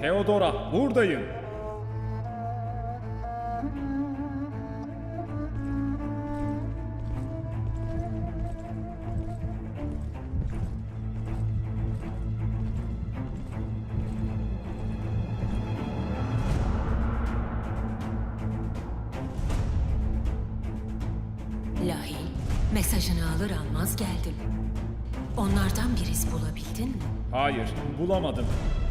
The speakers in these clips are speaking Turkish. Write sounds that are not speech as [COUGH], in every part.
Theodora buradayım. Lahil, mesajını alır almaz geldim. Onlardan bir iz bulabildin mi? Hayır, bulamadım.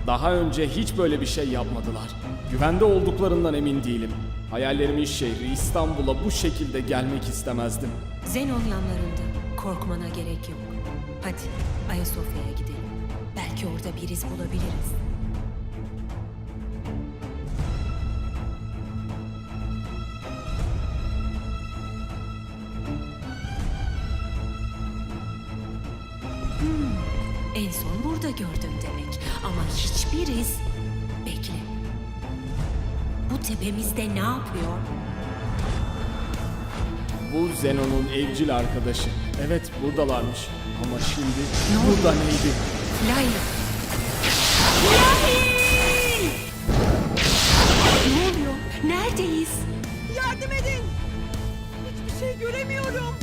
Daha önce hiç böyle bir şey yapmadılar. Güvende olduklarından emin değilim. Hayallerimin şehri İstanbul'a bu şekilde gelmek istemezdim. Zenon yanlarında. Korkmana gerek yok. Hadi Ayasofya'ya gidelim. Belki orada bir iz bulabiliriz. Son burada gördüm demek. Ama hiçbir iz... Bekle. Bu tepemizde ne yapıyor? Bu Zenon'un evcil arkadaşı. Evet buradalarmış. Ama şimdi burada neydi? Layla. Lahil! Ne oluyor? Neredeyiz? Yardım edin. Hiçbir şey göremiyorum.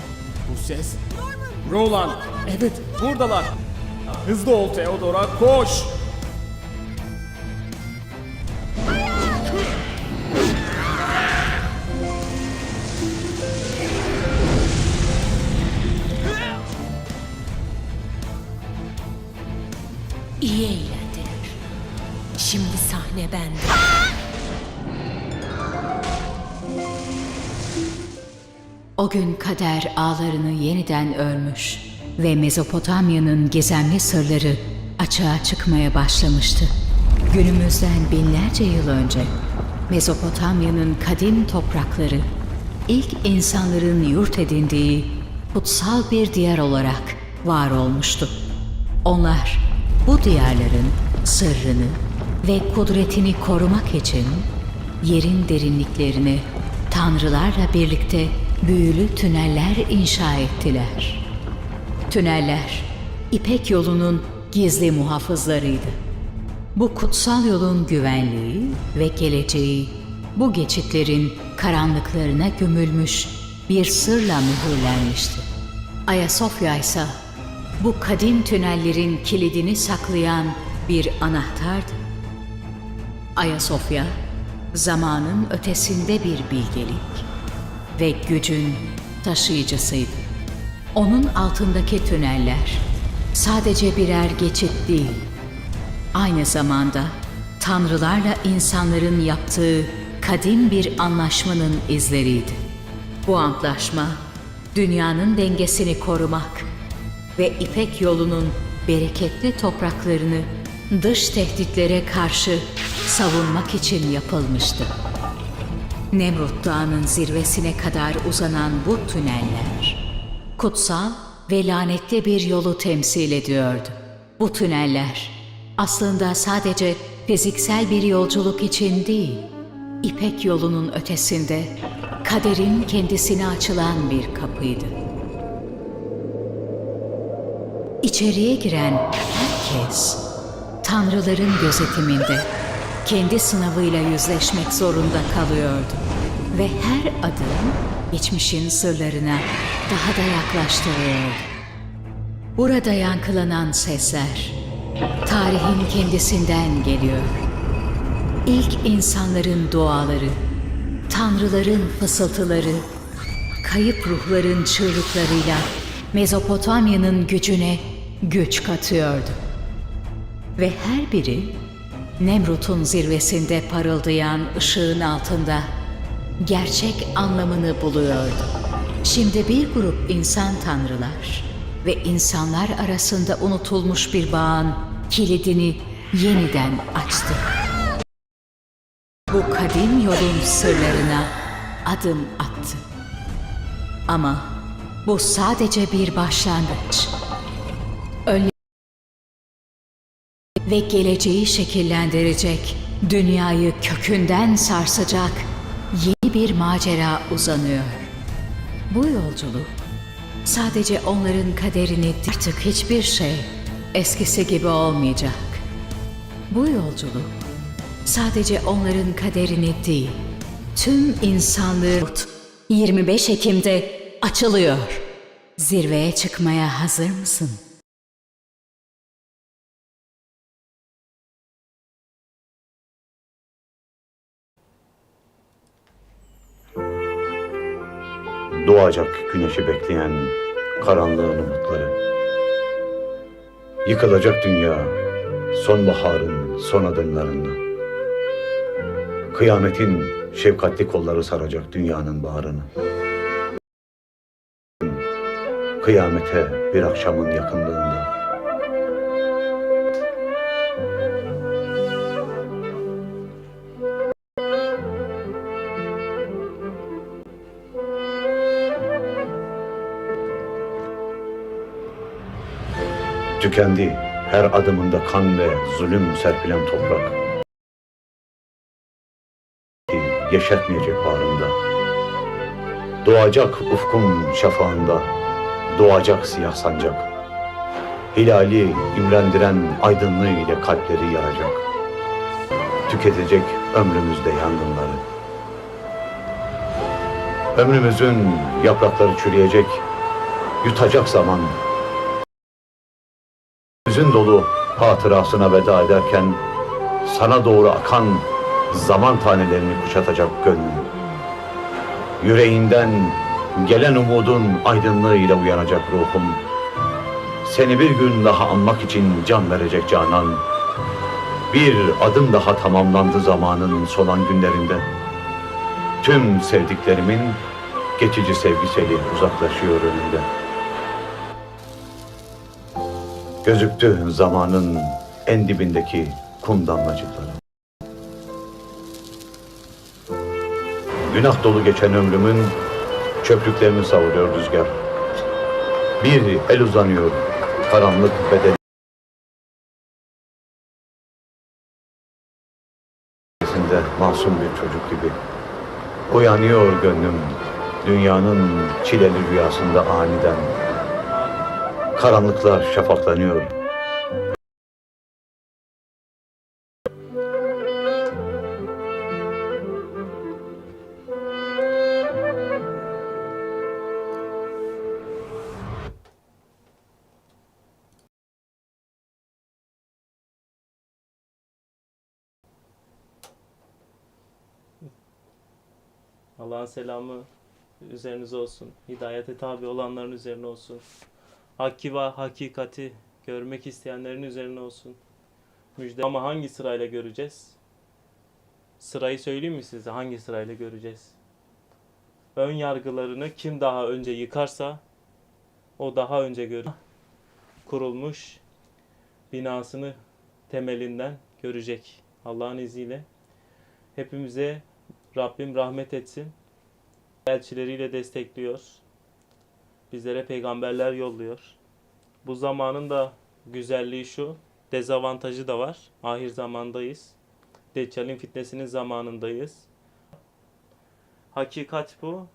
Bu ses? Norman. Roland. Evet buradalar. Hızlı ol Theodora koş. İyi eğlendiler. Şimdi sahne bende. O gün kader ağlarını yeniden örmüş ve Mezopotamya'nın gizemli sırları açığa çıkmaya başlamıştı. Günümüzden binlerce yıl önce Mezopotamya'nın kadim toprakları ilk insanların yurt edindiği kutsal bir diyar olarak var olmuştu. Onlar bu diyarların sırrını ve kudretini korumak için yerin derinliklerine tanrılarla birlikte büyülü tüneller inşa ettiler. Tüneller, İpek yolunun gizli muhafızlarıydı. Bu kutsal yolun güvenliği ve geleceği bu geçitlerin karanlıklarına gömülmüş bir sırla mühürlenmişti. Ayasofya ise bu kadim tünellerin kilidini saklayan bir anahtardı. Ayasofya, zamanın ötesinde bir bilgelik ve gücün taşıyıcısıydı. Onun altındaki tüneller sadece birer geçit değil, aynı zamanda tanrılarla insanların yaptığı kadim bir anlaşmanın izleriydi. Bu antlaşma dünyanın dengesini korumak ve İpek yolunun bereketli topraklarını dış tehditlere karşı savunmak için yapılmıştı. Nemrut Dağı'nın zirvesine kadar uzanan bu tüneller, kutsal ve lanetli bir yolu temsil ediyordu. Bu tüneller aslında sadece fiziksel bir yolculuk için değil, İpek yolunun ötesinde kaderin kendisine açılan bir kapıydı. İçeriye giren herkes tanrıların gözetiminde kendi sınavıyla yüzleşmek zorunda kalıyordu. Ve her adım geçmişin sırlarına daha da yaklaştırıyordu. Burada yankılanan sesler tarihin kendisinden geliyor. İlk insanların duaları, tanrıların fısıltıları, kayıp ruhların çığlıklarıyla Mezopotamya'nın gücüne güç katıyordu. Ve her biri Nemrut'un zirvesinde parıldayan ışığın altında gerçek anlamını buluyordu. Şimdi bir grup insan tanrılar ve insanlar arasında unutulmuş bir bağın kilidini yeniden açtı. Bu kadim yolun sırlarına adım attı. Ama bu sadece bir başlangıç. Önle ve geleceği şekillendirecek dünyayı kökünden sarsacak bir macera uzanıyor. Bu yolculuk sadece onların kaderini artık hiçbir şey eskisi gibi olmayacak. Bu yolculuk sadece onların kaderini değil, tüm insanlığı 25 Ekim'de açılıyor. Zirveye çıkmaya hazır mısın? Doğacak güneşi bekleyen karanlığın umutları. Yıkılacak dünya sonbaharın son adımlarında. Kıyametin şefkatli kolları saracak dünyanın bağrını. Kıyamete bir akşamın yakınlığında. Tükendi her adımında kan ve zulüm serpilen toprak. Yeşertmeyecek bağrında. Doğacak ufkun şafağında, doğacak siyah sancak. Hilali imrendiren aydınlığı ile kalpleri yaracak. Tüketecek ömrümüzde yangınları. Ömrümüzün yaprakları çürüyecek, yutacak zaman hüzün dolu hatırasına veda ederken sana doğru akan zaman tanelerini kuşatacak gönlüm. Yüreğinden gelen umudun aydınlığıyla uyanacak ruhum. Seni bir gün daha anmak için can verecek canan. Bir adım daha tamamlandı zamanın solan günlerinde. Tüm sevdiklerimin geçici sevgiseli uzaklaşıyor önümde. Gözüktü zamanın en dibindeki kum damlacıkları. Günah dolu geçen ömrümün çöplüklerini savuruyor rüzgar. Bir el uzanıyor karanlık bedeli. masum bir çocuk gibi. Uyanıyor gönlüm dünyanın çileli rüyasında aniden. Karanlıklar şafaklanıyor. Allah'ın selamı üzerinize olsun. Hidayete tabi olanların üzerine olsun. Hakkı ve hakikati görmek isteyenlerin üzerine olsun. Müjde ama hangi sırayla göreceğiz? Sırayı söyleyeyim mi size? Hangi sırayla göreceğiz? Ön yargılarını kim daha önce yıkarsa o daha önce görür. Kurulmuş binasını temelinden görecek Allah'ın izniyle. Hepimize Rabbim rahmet etsin. Elçileriyle destekliyor. Bizlere peygamberler yolluyor. Bu zamanın da güzelliği şu, dezavantajı da var. Ahir zamandayız. Deccal'in fitnesinin zamanındayız. Hakikat bu.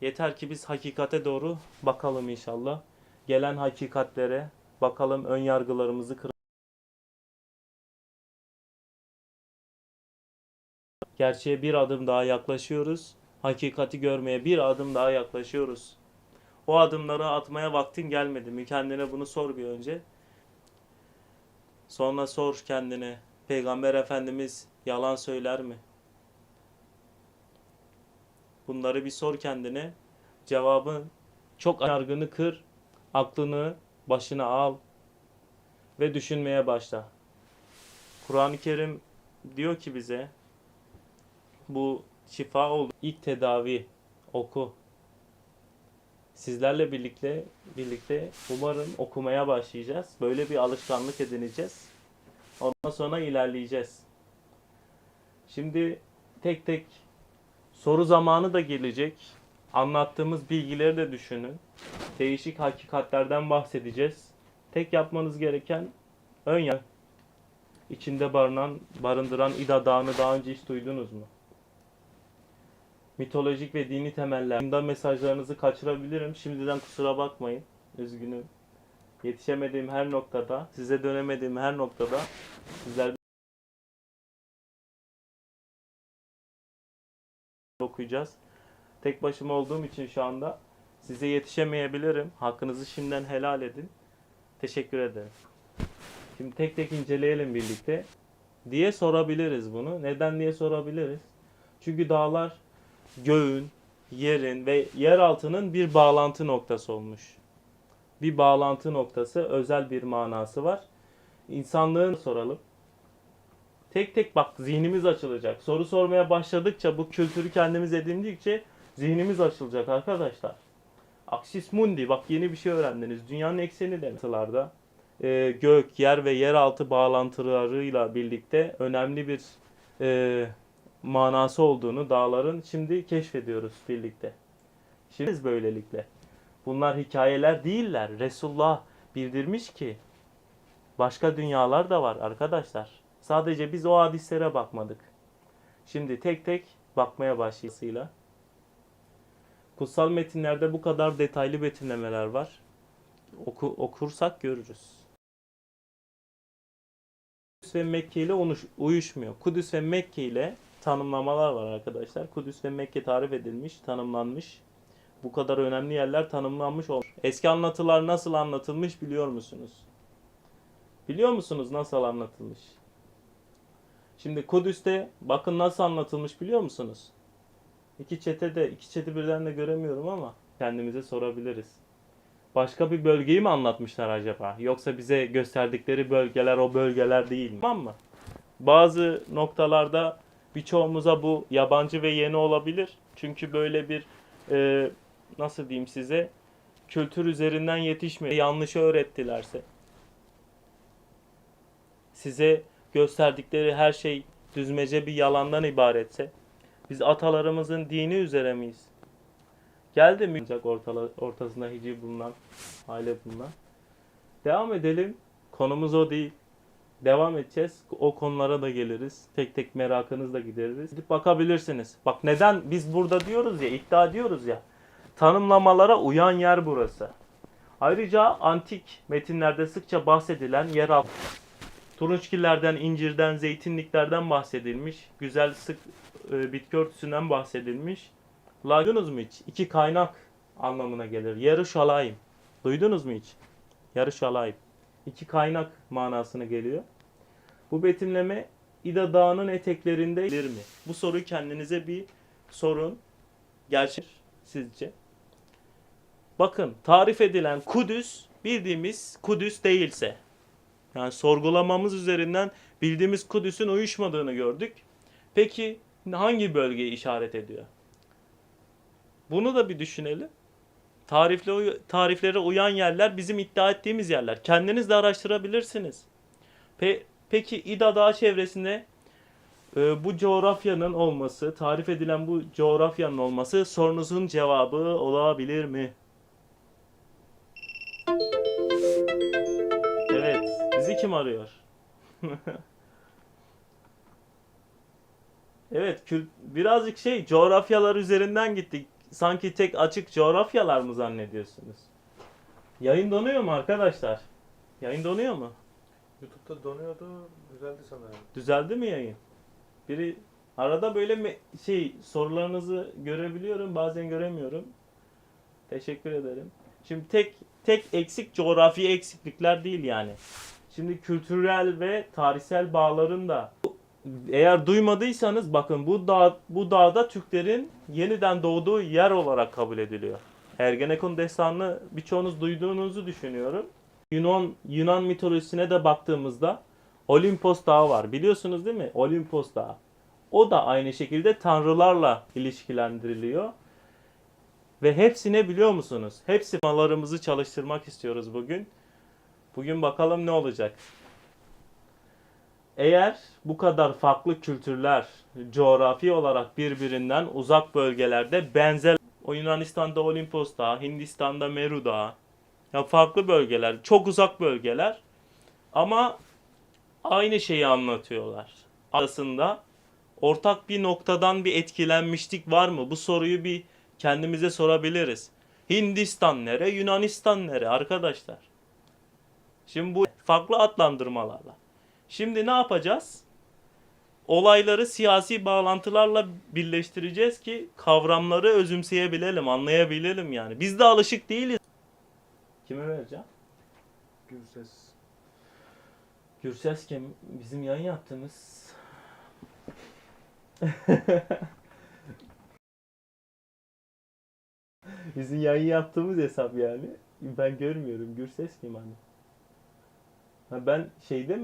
Yeter ki biz hakikate doğru bakalım inşallah. Gelen hakikatlere bakalım ön yargılarımızı kıralım. Gerçeğe bir adım daha yaklaşıyoruz. Hakikati görmeye bir adım daha yaklaşıyoruz. O adımları atmaya vaktin gelmedi mi? Kendine bunu sor bir önce. Sonra sor kendine. Peygamber Efendimiz yalan söyler mi? Bunları bir sor kendine. Cevabın çok yargını kır, aklını başına al ve düşünmeye başla. Kur'an-ı Kerim diyor ki bize bu şifa oldu. İlk tedavi oku. Sizlerle birlikte birlikte umarım okumaya başlayacağız. Böyle bir alışkanlık edineceğiz. Ondan sonra ilerleyeceğiz. Şimdi tek tek soru zamanı da gelecek. Anlattığımız bilgileri de düşünün. Değişik hakikatlerden bahsedeceğiz. Tek yapmanız gereken ön ya içinde barınan, barındıran İda Dağı'nı daha önce hiç duydunuz mu? Mitolojik ve dini temeller. Bunda mesajlarınızı kaçırabilirim. Şimdiden kusura bakmayın. Üzgünüm. Yetişemediğim her noktada, size dönemediğim her noktada sizler okuyacağız. Tek başıma olduğum için şu anda size yetişemeyebilirim. Hakkınızı şimdiden helal edin. Teşekkür ederim. Şimdi tek tek inceleyelim birlikte. Diye sorabiliriz bunu. Neden diye sorabiliriz. Çünkü dağlar göğün, yerin ve yer altının bir bağlantı noktası olmuş. Bir bağlantı noktası, özel bir manası var. İnsanlığın soralım. Tek tek bak zihnimiz açılacak. Soru sormaya başladıkça bu kültürü kendimiz edindikçe zihnimiz açılacak arkadaşlar. Axis Mundi bak yeni bir şey öğrendiniz. Dünyanın ekseni demeklarda e, gök, yer ve yeraltı bağlantılarıyla birlikte önemli bir e, manası olduğunu dağların şimdi keşfediyoruz birlikte. Şimdi biz böylelikle. Bunlar hikayeler değiller. Resulullah bildirmiş ki başka dünyalar da var arkadaşlar. Sadece biz o hadislere bakmadık. Şimdi tek tek bakmaya başlayısıyla. Kutsal metinlerde bu kadar detaylı betimlemeler var. Oku, okursak görürüz. Kudüs ve Mekke ile uyuşmuyor. Kudüs ve Mekke ile tanımlamalar var arkadaşlar. Kudüs ve Mekke tarif edilmiş, tanımlanmış. Bu kadar önemli yerler tanımlanmış olmuş. Eski anlatılar nasıl anlatılmış biliyor musunuz? Biliyor musunuz nasıl anlatılmış? Şimdi Kudüs'te bakın nasıl anlatılmış biliyor musunuz? İki çete de iki çeti birden de göremiyorum ama kendimize sorabiliriz. Başka bir bölgeyi mi anlatmışlar acaba? Yoksa bize gösterdikleri bölgeler o bölgeler değil mi? Tamam mı? Bazı noktalarda birçoğumuza bu yabancı ve yeni olabilir. Çünkü böyle bir e, nasıl diyeyim size kültür üzerinden yetişme yanlış öğrettilerse size gösterdikleri her şey düzmece bir yalandan ibaretse biz atalarımızın dini üzere miyiz? Geldi mi ortala, ortasında hiciv bulunan, aile bulunan. Devam edelim. Konumuz o değil. Devam edeceğiz. O konulara da geliriz. Tek tek merakınızı da gideririz. Gidip bakabilirsiniz. Bak neden biz burada diyoruz ya, iddia diyoruz ya. Tanımlamalara uyan yer burası. Ayrıca antik metinlerde sıkça bahsedilen yeraltı Turunçgillerden, incirden, zeytinliklerden bahsedilmiş. Güzel sık e, bitki örtüsünden bahsedilmiş. Duydunuz mu hiç? İki kaynak anlamına gelir. Yarı şalayim. Duydunuz mu hiç? Yarı şalayim. İki kaynak manasına geliyor. Bu betimleme İda Dağı'nın eteklerinde mi? Bu soruyu kendinize bir sorun. Gerçek sizce? Bakın tarif edilen Kudüs bildiğimiz Kudüs değilse yani sorgulamamız üzerinden bildiğimiz Kudüs'ün uyuşmadığını gördük. Peki hangi bölgeyi işaret ediyor? Bunu da bir düşünelim. Tarifle, tariflere uyan yerler bizim iddia ettiğimiz yerler. Kendiniz de araştırabilirsiniz. Pe- peki İda Dağı çevresinde e, bu coğrafyanın olması, tarif edilen bu coğrafyanın olması sorunuzun cevabı olabilir mi? Evet, bizi kim arıyor? [LAUGHS] evet, birazcık şey coğrafyalar üzerinden gittik. Sanki tek açık coğrafyalar mı zannediyorsunuz? Yayın donuyor mu arkadaşlar? Yayın donuyor mu? YouTube'da donuyordu, düzeldi sanırım. Düzeldi mi yayın? Biri arada böyle şey sorularınızı görebiliyorum, bazen göremiyorum. Teşekkür ederim. Şimdi tek tek eksik coğrafi eksiklikler değil yani. Şimdi kültürel ve tarihsel bağların da eğer duymadıysanız bakın bu dağ bu dağda Türklerin yeniden doğduğu yer olarak kabul ediliyor. Ergenekon destanını birçoğunuz duyduğunuzu düşünüyorum. Yunan Yunan mitolojisine de baktığımızda Olimpos Dağı var. Biliyorsunuz değil mi? Olimpos Dağı. O da aynı şekilde tanrılarla ilişkilendiriliyor. Ve hepsine biliyor musunuz? Hepsi malarımızı çalıştırmak istiyoruz bugün. Bugün bakalım ne olacak. Eğer bu kadar farklı kültürler coğrafi olarak birbirinden uzak bölgelerde benzer o Yunanistan'da Olimpos Dağı, Hindistan'da Meru Dağı ya farklı bölgeler, çok uzak bölgeler ama aynı şeyi anlatıyorlar. Arasında ortak bir noktadan bir etkilenmişlik var mı? Bu soruyu bir kendimize sorabiliriz. Hindistan nere, Yunanistan nere arkadaşlar? Şimdi bu farklı adlandırmalarla. Şimdi ne yapacağız? Olayları siyasi bağlantılarla birleştireceğiz ki kavramları özümseyebilelim, anlayabilelim yani. Biz de alışık değiliz. Kime vereceğim? Gürses. Gürses kim? Bizim yayın yaptığımız. [LAUGHS] Bizim yayın yaptığımız hesap yani. Ben görmüyorum. Gürses kim hani? Ha ben şeyde mi?